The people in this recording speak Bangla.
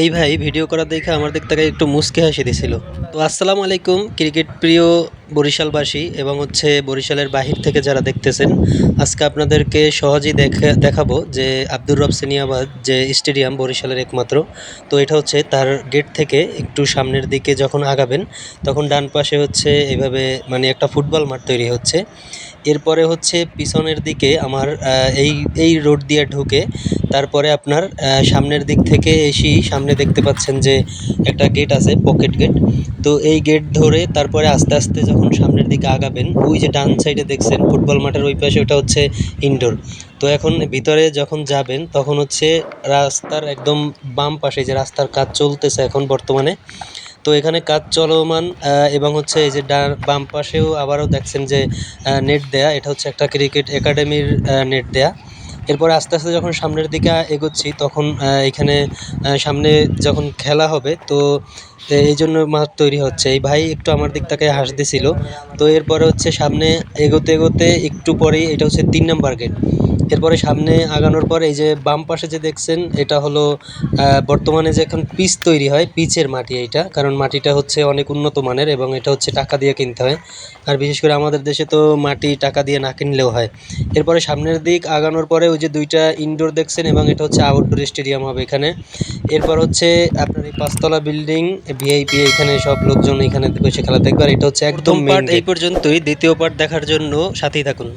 এই ভাই ভিডিও করা দেখে আমার দিক থেকে একটু মুসকে হাসি দিছিল। তো আসসালামু আলাইকুম, ক্রিকেট প্রিয় বরিশালবাসী এবং হচ্ছে বরিশালের বাহির থেকে যারা দেখতেছেন, আজকে আপনাদেরকে সহজেই দেখা, দেখাবো যে আব্দুর রব সেনিয়াবাদ যে স্টেডিয়াম বরিশালের একমাত্র। তো এটা হচ্ছে তার গেট থেকে একটু সামনের দিকে যখন আগাবেন, তখন ডান পাশে হচ্ছে এভাবে মানে একটা ফুটবল মাঠ তৈরি হচ্ছে। এরপরে হচ্ছে পিছনের দিকে আমার এই এই রোড দিয়ে ঢুকে তারপরে আপনার সামনের দিক থেকে এসেই সামনে দেখতে পাচ্ছেন যে একটা গেট আছে, পকেট গেট। তো এই গেট ধরে তারপরে আস্তে আস্তে যখন সামনের দিকে আগাবেন, ওই যে ডান সাইডে দেখছেন, ফুটবল মাঠের ওই পাশে ওটা হচ্ছে ইনডোর তো এখন ভিতরে যখন যাবেন, তখন হচ্ছে রাস্তার একদম বাম পাশে যে রাস্তার কাজ চলতেছে এখন বর্তমানে, তো এখানে কাজ চলমান এবং হচ্ছে এই যে ডান, বাম পাশেও আবারও দেখছেন যে নেট দেয়া, এটা হচ্ছে একটা ক্রিকেট একাডেমির নেট দেয়া। এরপর আস্তে আস্তে যখন সামনের দিকে এগোচ্ছি, তখন এখানে সামনে যখন খেলা হবে, তো এই জন্য মাঠ তৈরি হচ্ছে। এই ভাই একটু আমার দিক থেকে হাস দিছিল তো এরপরে হচ্ছে সামনে এগোতে এগোতে একটু পরেই, এটা হচ্ছে তিন নাম্বার গেট এরপরে সামনে আগানোর পর এই যে বাম পাশে যে দেখছেন, এটা হলো বর্তমানে যে এখন পিচ তৈরি হয়, পিচের মাটি এইটা। কারণ মাটিটা হচ্ছে অনেক উন্নত মানের এবং এটা হচ্ছে টাকা দিয়ে কিনতে হয়। আর বিশেষ করে আমাদের দেশে তো মাটি টাকা দিয়ে না কিনলেও হয়। এরপরে সামনের দিক আগানোর পরে ওই যে দুইটা ইনডোর দেখছেন এবং এটা হচ্ছে আউটডোর স্টেডিয়াম হবে এখানে। এরপর হচ্ছে আপনার এই পাঁচতলা বিল্ডিং ভিআইপি এখানে সব লোকজন এখানে বসে খেলা দেখবে। আর এটা হচ্ছে একদম পার্ট এই পর্যন্তই দ্বিতীয় পার্ট দেখার জন্য সাথেই থাকুন।